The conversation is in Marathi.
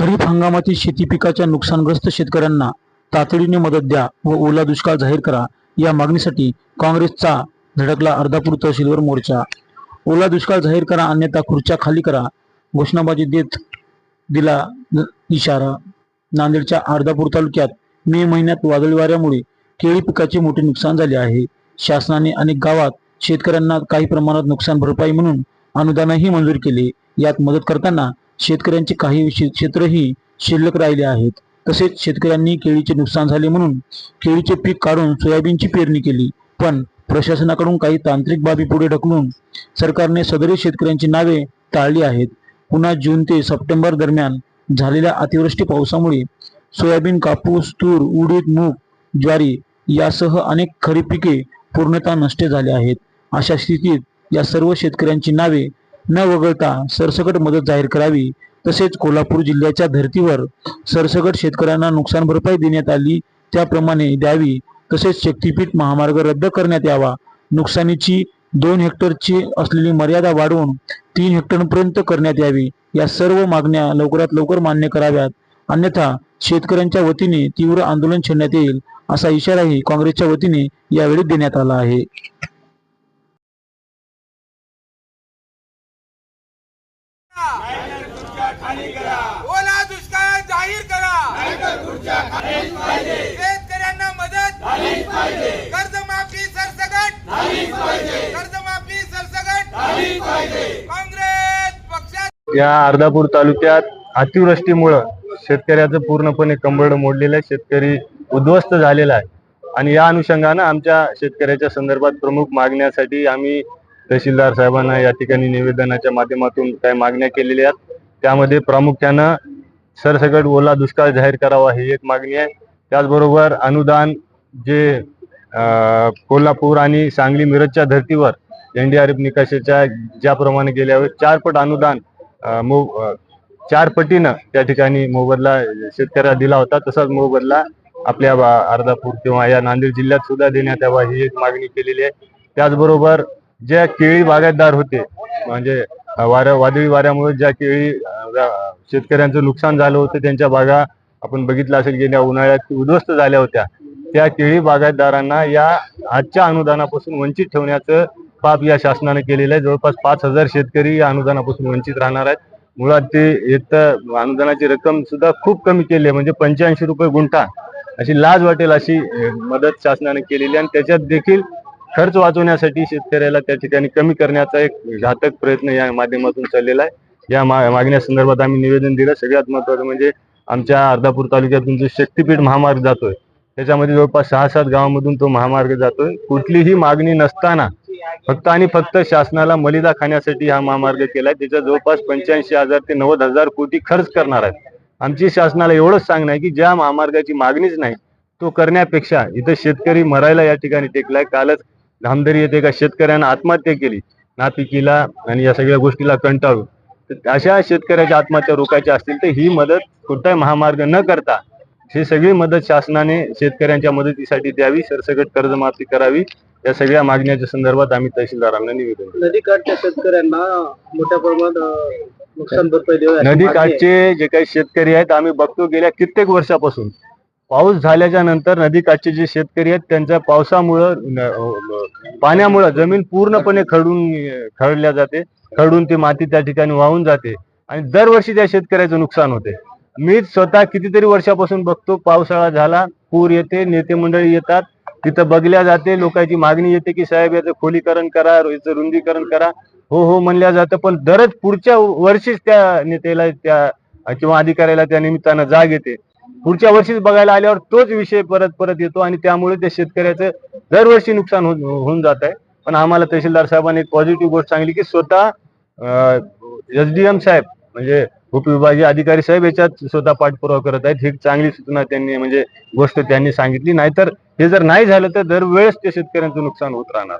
खरीप हंगामातील शेती पिकाच्या नुकसानग्रस्त शेतकऱ्यांना तातडीने मदत द्या व ओला दुष्काळ जाहीर करा. या मागणीसाठी काँग्रेसचा धडकला अर्धापूर तहसीलवर मोर्चा. ओला दुष्काळ जाहीर करा अन्यथा खुर्च्या खाली करा घोषणाबाजी देत दिला इशारा. नांदेडच्या अर्धापूर तालुक्यात मे महिन्यात वादळी वाऱ्यामुळे केळी पिकाचे मोठे नुकसान झाले आहे. शासनाने अनेक गावात शेतकऱ्यांना काही प्रमाणात नुकसान भरपाई म्हणून अनुदानही मंजूर केले. यात मदत करताना शेतकऱ्यांचे काही क्षेत्रही शिल्लक राहिले आहेत. तसेच शेतकऱ्यांनी केळीचे नुकसान झाले म्हणून केळीचे पीक काढून सोयाबीनची पेरणी केली. पण प्रशासनाकडून काही तांत्रिक बाबी पुढे ढकलून सरकारने सदरी शेतकऱ्यांची नावे टाळली आहेत. पुन्हा जून ते सप्टेंबर दरम्यान झालेल्या अतिवृष्टी पावसामुळे सोयाबीन कापूस तूर उडीद मूग ज्वारी यासह अनेक खरीप पिके पूर्णतः नष्ट झाले आहेत. अशा स्थितीत या सर्व शेतकऱ्यांची नावे न वगळता सरसकट मदत जाहीर करावी तसेच कोल्हापूर जिल्ह्याच्या धर्तीवर सरसकट शेतकऱ्यांना नुकसान भरपाई देण्यात आली त्याप्रमाणे द्यावी. तसेच शक्तीपीठ महामार्ग रद्द करण्यात यावा. नुकसानीची दोन हेक्टरची असलेली मर्यादा वाढवून तीन हेक्टरपर्यंत करण्यात यावी. या सर्व मागण्या लवकरात लवकर मान्य कराव्यात. अन्यथा शेतकऱ्यांच्या वतीने तीव्र आंदोलन छेडण्यात येईल असा इशाराही काँग्रेसच्या वतीने यावेळी देण्यात आला आहे. ओला दुष्काळ जाहीर करा. शेतकऱ्यांना मदत. कर्जमाफी सरसकट. कर्जमाफी सरसकट. काँग्रेस पक्षात या अर्धापूर तालुक्यात अतिवृष्टीमुळं शेतकऱ्याचं पूर्णपणे कंबरड मोडलेलं आहे. शेतकरी उद्ध्वस्त झालेला आहे. आणि या अनुषंगानं आमच्या शेतकऱ्याच्या संदर्भात प्रमुख मागण्यासाठी आम्ही तहसीलदार साहेबांना या ठिकाणी निवेदनाच्या माध्यमातून काही मागण्या केलेल्या आहेत. त्यामध्ये प्रामुख्यानं सरसकट ओला दुष्काळ जाहीर करावा ही एक मागणी आहे. त्याचबरोबर अनुदान जे कोल्हापूर आणि सांगली मिरजच्या धर्तीवर एनडीआरएफ निकषाच्या ज्याप्रमाणे गेल्या वेळेस चार अनुदान मो चारपटीनं चार पटीनं त्या ठिकाणी मोबदला शेतकऱ्याला दिला होता. तसाच मोबदला आपल्या बा- अर्धापूर किंवा या नांदेड जिल्ह्यात सुद्धा देण्यात यावा ही एक मागणी केलेली आहे. त्याचबरोबर ज्या केळी बागायतदार होते म्हणजे वाऱ्या वादळी वाऱ्यामुळे ज्या केळी शेतकऱ्यांचं नुकसान झालं होतं त्यांच्या बागा आपण बघितलं असेल गेल्या उन्हाळ्यात उद्ध्वस्त झाल्या होत्या. त्या केळी बागायतदारांना या आजच्या अनुदानापासून वंचित ठेवण्याचं पाप या शासनाने केलेलं आहे. जवळपास पाच हजार शेतकरी या अनुदानापासून वंचित राहणार आहेत. मुळात ते एक अनुदानाची रक्कम सुद्धा खूप कमी केली आहे. म्हणजे पंच्याऐंशी रुपये गुंठा अशी लाज वाटेल अशी मदत शासनाने केलेली आणि त्याच्यात देखील खर्च वाचवण्यासाठी शेतकऱ्याला त्या ठिकाणी कमी करण्याचा एक घातक प्रयत्न या माध्यमातून चाललेला आहे. या मागण्यासंदर्भात मागण्या संदर्भात आम्ही निवेदन दिलं. सगळ्यात महत्वाचं म्हणजे आमच्या अर्धापूर तालुक्यातून जो शक्तीपीठ महामार्ग जातोय त्याच्यामध्ये जवळपास सहा सात गावामधून तो महामार्ग जातोय. कुठलीही मागणी नसताना फक्त आणि फक्त शासनाला मलिदा खाण्यासाठी हा महामार्ग केलाय. त्याच्या जवळपास पंच्याऐंशी हजार ते नव्वद हजार कोटी खर्च करणार आहेत. आमची शासनाला एवढंच सांगणं आहे की ज्या महामार्गाची मागणीच नाही तो करण्यापेक्षा इथं शेतकरी मरायला या ठिकाणी टेकलाय. कालच धामदरी येथे एका शेतकऱ्यानं आत्महत्या केली. नापिकीला आणि या सगळ्या गोष्टीला कंटाळून. तर अशा शेतकऱ्याच्या आत्महत्या रोखायच्या असतील तर ही मदत कुठलाही महामार्ग न करता ही सगळी मदत शासनाने शेतकऱ्यांच्या मदतीसाठी द्यावी. सरसकट कर्जमाफी करावी. या सगळ्या मागण्याच्या संदर्भात आम्ही तहसीलदारांना निवेदन. नदीकाठच्या शेतकऱ्यांना मोठ्या प्रमाणात नुकसान भरपाई द्यावी अशी नदी मागणी आहे. काठचे जे काही शेतकरी आहेत आम्ही बघतो गेल्या कित्येक वर्षापासून. पाऊस झाल्याच्यानंतर नदीकाठचे जे शेतकरी आहेत त्यांच्या पावसामुळं पाण्यामुळं जमीन पूर्णपणे खडून खरडल्या जाते. खडून ती माती त्या ठिकाणी वाहून जाते. आणि दरवर्षी त्या शेतकऱ्याचं नुकसान होते. मी स्वतः कितीतरी वर्षापासून बघतो पावसाळा झाला पूर येते नेते मंडळी येतात. तिथं बघल्या जाते लोकांची मागणी येते की साहेब याचं खोलीकरण करा याचं रुंदीकरण करा. हो हो म्हणल्या जातं पण दरच पुढच्या वर्षीच त्या नेत्याला त्या किंवा अधिकाऱ्याला त्या निमित्तानं जाग येते. पुढच्या वर्षीच बघायला आल्यावर तोच विषय परत परत येतो आणि त्यामुळे त्या शेतकऱ्याचं दरवर्षी नुकसान होऊन जात आहे. पण आम्हाला तहसीलदार साहेबांनी एक पॉझिटिव्ह गोष्ट सांगली की स्वतः एसडीएम साहेब म्हणजे उपविभागीय अधिकारी साहेब याच्यात स्वतः पाठपुरावा करत आहेत. ही चांगली सूचना त्यांनी म्हणजे गोष्ट त्यांनी सांगितली. नाहीतर हे जर नाही झालं तर दरवेळेस त्या शेतकऱ्यांचं नुकसान होत राहणार.